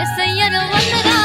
ఎస్ఐయ్యను వందరా